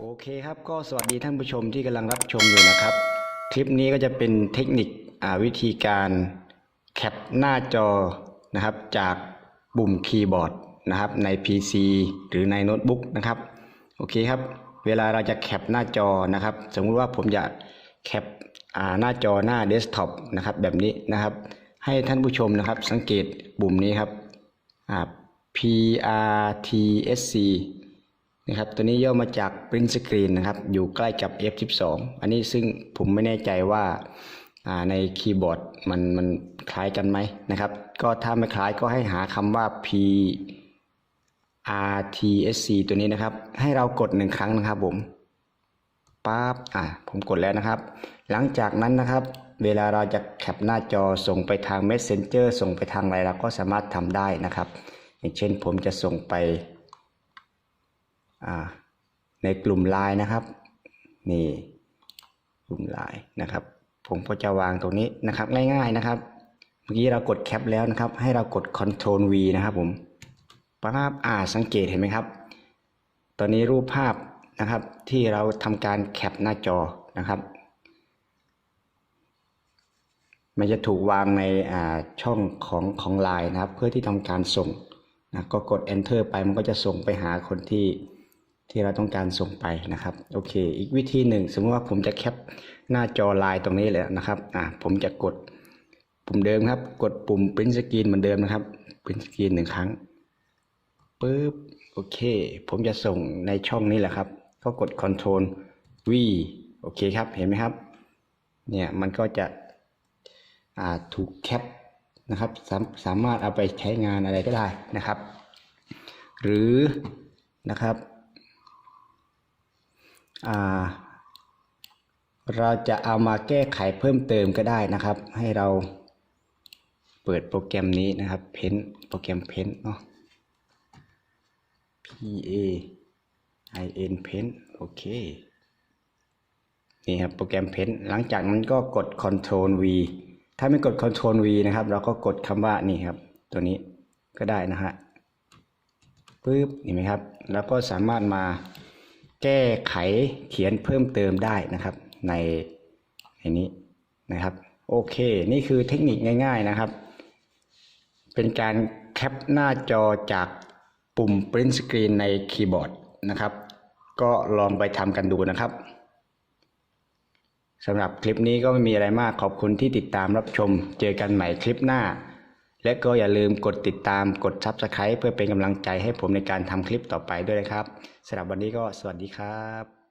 โอเคครับก็สวัสดีท่านผู้ชมที่กำลังรับชมอยู่นะครับ คลิปนี้ก็จะเป็นเทคนิควิธีการแคปหน้าจอนะครับจากปุ่มคีย์บอร์ดนะครับใน PC หรือในโน้ตบุ๊กนะครับโอเคครับ เวลาเราจะแคปหน้าจอนะครับ สมมุติว่าผมอยากแคปหน้าจอหน้าเดสก์ท็อปนะครับแบบนี้นะครับ ให้ท่านผู้ชมนะครับสังเกตปุ่มนี้ครับ PRTSC นะครับ ตัวนี้ย่อมาจาก Print Screen นะครับ อยู่ใกล้กับ F12 อันนี้ซึ่งผมไม่แน่ใจว่าาในคีย์บอร์ดมันมันคล้ายกันไหมนะครับ ก็ถ้าไม่คล้ายก็ให้หาคำว่า PRTSC ตัวนี้นะครับ ให้เรากดหนึ่งครั้งนะครับผมปั๊บอะผมกดแล้วนะครับ หลังจากนั้นนะครับ เวลาเราจะแคปหน้าจอส่งไปทาง Messenger ส่งไปทางอะไรเราก็สามารถทำได้นะครับ อย่างเช่นผมจะส่งไป ในกลุ่มไลน์นะครับ นี่กลุ่มไลน์นะครับ ผมก็จะวางตรงนี้นะครับ ง่าย ๆนะครับ เมื่อกี้เรากดแคปแล้วนะครับ ให้เรากด Ctrl V นะครับผมปั๊บอ่าสังเกตเห็นไหมครับ ตอนนี้รูปภาพนะครับที่เราทำการแคปหน้าจอนะครับ มันจะถูกวางในช่องของของไลน์นะครับ เพื่อที่ทำการส่งนะก็กด enter ไปมันก็จะส่งไปหาคนที่ ที่เราต้องการส่งไปนะครับโอเค อีกวิธีหนึ่ง สมมติว่าผมจะแคปหน้าจอไลน์ตรงนี้เลยนะครับอ่าผมจะกดปุ่มเดิมครับ กดปุ่ม print screen เหมือนเดิมนะครับ print screen หนึ่งครั้งปึ๊บโอเค ผมจะส่งในช่องนี้แหละครับ ก็กด control V โอเคครับเห็นไหมครับ เนี่ยมันก็จะอ่าถูกแคปนะครับสามสามารถเอาไปใช้งานอะไรก็ได้นะครับ หรือนะครับ เราจะเอามาแก้ไขเพิ่มเติมก็ได้นะครับ ให้เราเปิดโปรแกรมนี้นะครับ เพนโปรแกรมเพนเนาะ P A I N Pen โอเคนี่ครับโปรแกรมเพนหลังจากนั้นก็กด Ctrl V ถ้าไม่กด Ctrl V นะครับ เราก็กดคำว่านี่ครับ ตัวนี้ก็ได้นะฮะปึ๊บเห็นไหมครับ แล้วก็สามารถมา แก้ไขเขียนเพิ่มเติมได้นะครับ ในในนี้นะครับ โอเค นี่คือเทคนิคง่าย ๆนะครับ เป็นการแคปหน้าจอจากปุ่ม Print Screen ในคีย์บอร์ดนะครับ ก็ลองไปทำกันดูนะครับสำหรับคลิปนี้ก็ไม่มีอะไรมากขอบคุณที่ติดตามรับชม เจอกันใหม่คลิปหน้า และก็อย่าลืมกดติดตามกด Subscribe เพื่อเป็นกำลังใจให้ผมในการทำคลิปต่อไปด้วยนะครับสำหรับวันนี้ก็สวัสดีครับ